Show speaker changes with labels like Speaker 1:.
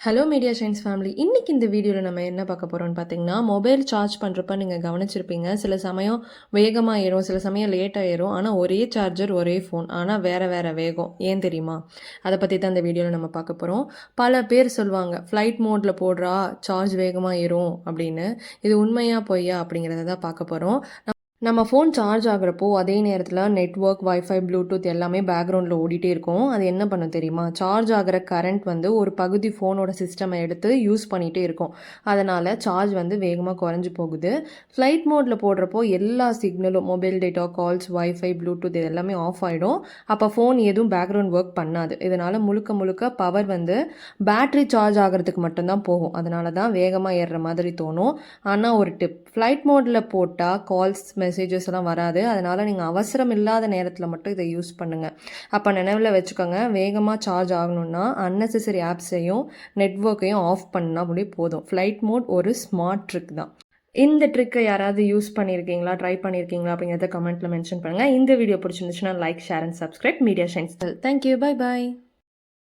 Speaker 1: Hello media science family இன்றைக்கி இந்த வீடியோவில் நம்ம என்ன பார்க்க போகிறோம்னு பார்த்தீங்கன்னா மொபைல் சார்ஜ் பண்ணுறப்ப நீங்கள் கவனிச்சிருப்பீங்க. சில சமயம் வேகமாக ஏறும் சில சமயம் லேட்டாக ஏறும். ஆனால் ஒரே சார்ஜர் ஒரே ஃபோன் ஆனால் வேறு வேறு வேகம். ஏன் தெரியுமா? அதை பற்றி தான் இந்த வீடியோவில் நம்ம பார்க்க போகிறோம் பல பேர் சொல்லுவாங்க ஃப்ளைட் மோடில் போடுறா சார்ஜ் வேகமாக ஏறும் அப்படின்னு. இது உண்மையாக பொய்யா அப்படிங்கிறத தான் பார்க்க போகிறோம் நம்ம ஃபோன் சார்ஜ் ஆகுறப்போ அதே நேரத்தில் நெட்ஒர்க் வைஃபை ப்ளூடூத் எல்லாமே பேக்ரவுண்டில் ஓடிட்டே இருக்கும். அது என்ன பண்ணும் தெரியுமா? சார்ஜ் ஆகிற கரண்ட் வந்து ஒரு பகுதி ஃபோனோட சிஸ்டமை எடுத்து யூஸ் பண்ணிகிட்டே இருக்கும். அதனால் சார்ஜ் வந்து வேகமாக குறைஞ்சி போகுது. ஃப்ளைட் மோடில் போடுறப்போ எல்லா சிக்னலும் mobile data calls wifi bluetooth இது எல்லாமே ஆஃப் ஆகிடும் அப்போ ஃபோன் எதுவும் பேக்ரவுண்ட் ஒர்க் பண்ணாது. இதனால் முழுக்க முழுக்க பவர் வந்து பேட்ரி சார்ஜ் ஆகிறதுக்கு மட்டும்தான் போகும். அதனால தான் வேகமாக ஏறுற மாதிரி தோணும். ஆனால் ஒரு டிப் ஃப்ளைட் மோடில் போட்டால் கால்ஸ் மெசேஜஸ் எல்லாம் வராது. அதனால் நீங்கள் அவசரம் இல்லாத நேரத்தில் மட்டும் இதை யூஸ் பண்ணுங்கள் அப்போ நினைவில் வச்சுக்கோங்க. வேகமாக சார்ஜ் ஆகணும்னா அன்னெசரி ஆப்ஸையும் நெட்ஒர்க்கையும் ஆஃப் பண்ணால் அப்படி போதும். ஃப்ளைட் மோட் ஒரு ஸ்மார்ட் ட்ரிக் தான். இந்த ட்ரிக்கை யாராவது யூஸ் பண்ணியிருக்கீங்களா ட்ரை பண்ணியிருக்கீங்களா அப்படிங்கிறத கமெண்ட்டில் மென்ஷன் பண்ணுங்கள் இந்த வீடியோ பிடிச்சிருந்துச்சுன்னா like share and subscribe media shines thank you bye bye